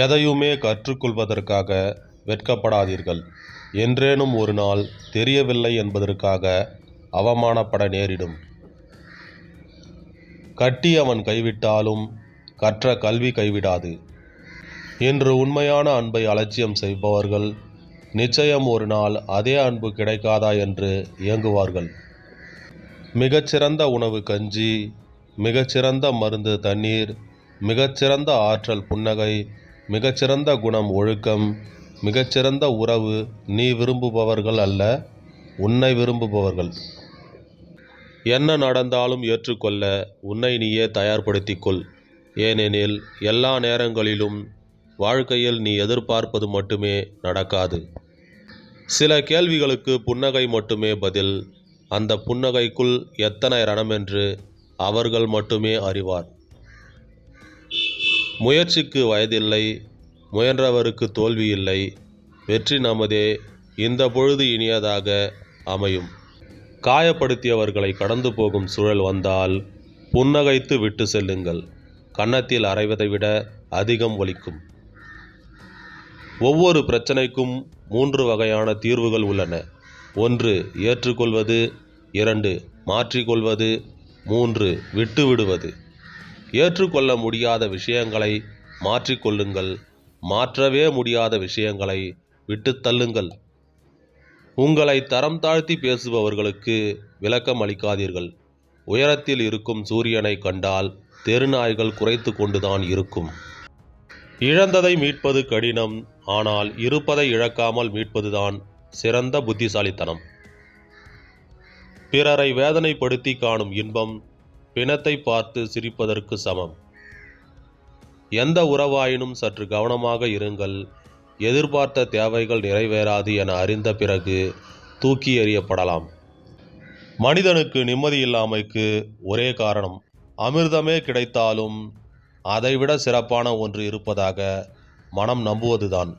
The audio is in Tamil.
எதையுமே கற்றுக்கொள்வதற்காக வெட்கப்படாதீர்கள். என்றேனும் ஒரு நாள் தெரியவில்லை என்பதற்காக அவமானப்பட நேரிடும். கட்டி அவன் கைவிட்டாலும் கற்ற கல்வி கைவிடாது. என்று உண்மையான அன்பை அலட்சியம் செய்பவர்கள் நிச்சயம் ஒரு நாள் அதே அன்பு கிடைக்காதா என்று இயங்குவார்கள் மிகச்சிறந்த உணவு கஞ்சி மிகச்சிறந்த மருந்து தண்ணீர் மிகச்சிறந்த ஆற்றல் புன்னகை மிகச்சிறந்த குணம் ஒழுக்கம் மிகச்சிறந்த உறவு நீ விரும்புபவர்கள் அல்ல உன்னை விரும்புபவர்கள். என்ன நடந்தாலும் ஏற்றுக்கொள்ள உன்னை நீயே தயார்படுத்திக் கொள். ஏனெனில் எல்லா நேரங்களிலும் வாழ்க்கையில் நீ எதிர்பார்ப்பது மட்டுமே நடக்காது. சில கேள்விகளுக்கு புன்னகை மட்டுமே பதில் அந்த புன்னகைக்குள் எத்தனை ரணமென்று அவர்கள் மட்டுமே அறிவார். முயற்சிக்கு வயதில்லை முயன்றவருக்கு தோல்வி இல்லை வெற்றி நமதே இந்த பொழுது இனியதாக அமையும். காயப்படுத்தியவர்களை கடந்து போகும் சூழல் வந்தால் புன்னகைத்து விட்டு செல்லுங்கள். கன்னத்தில் அரைவதை விட அதிகம் ஒலிக்கும். ஒவ்வொரு பிரச்சனைக்கும் மூன்று வகையான தீர்வுகள் உள்ளன. ஒன்று ஏற்றுக்கொள்வது. இரண்டு மாற்றிக்கொள்வது. மூன்று விட்டுவிடுவது. ஏற்றுக்கொள்ள முடியாத விஷயங்களை மாற்றிக்கொள்ளுங்கள். மாற்றவே முடியாத விஷயங்களை விட்டுத் தள்ளுங்கள். உங்களை தரம் தாழ்த்தி பேசுபவர்களுக்கு விளக்கம் அளிக்காதீர்கள். உயரத்தில் இருக்கும் சூரியனை கண்டால் தெருநாய்கள் குறைத்து கொண்டுதான் இருக்கும். இழந்ததை மீட்பது கடினம் ஆனால் இருப்பதை இழக்காமல் மீட்பதுதான் சிறந்த புத்திசாலித்தனம். பிறரை வேதனைப்படுத்தி காணும் இன்பம் பிணத்தை பார்த்து சிரிப்பதற்கு சமம். எந்த உறவாயினும் சற்று கவனமாக இருங்கள். எதிர்பார்த்த தேவைகள் நிறைவேறாது என அறிந்த பிறகு தூக்கி எறியப்படலாம். மனிதனுக்கு நிம்மதி இல்லாமைக்கு ஒரே காரணம் அமிர்தமே கிடைத்தாலும் அதைவிட சிறப்பான ஒன்று இருப்பதாக மனம் நம்புவதுதான்.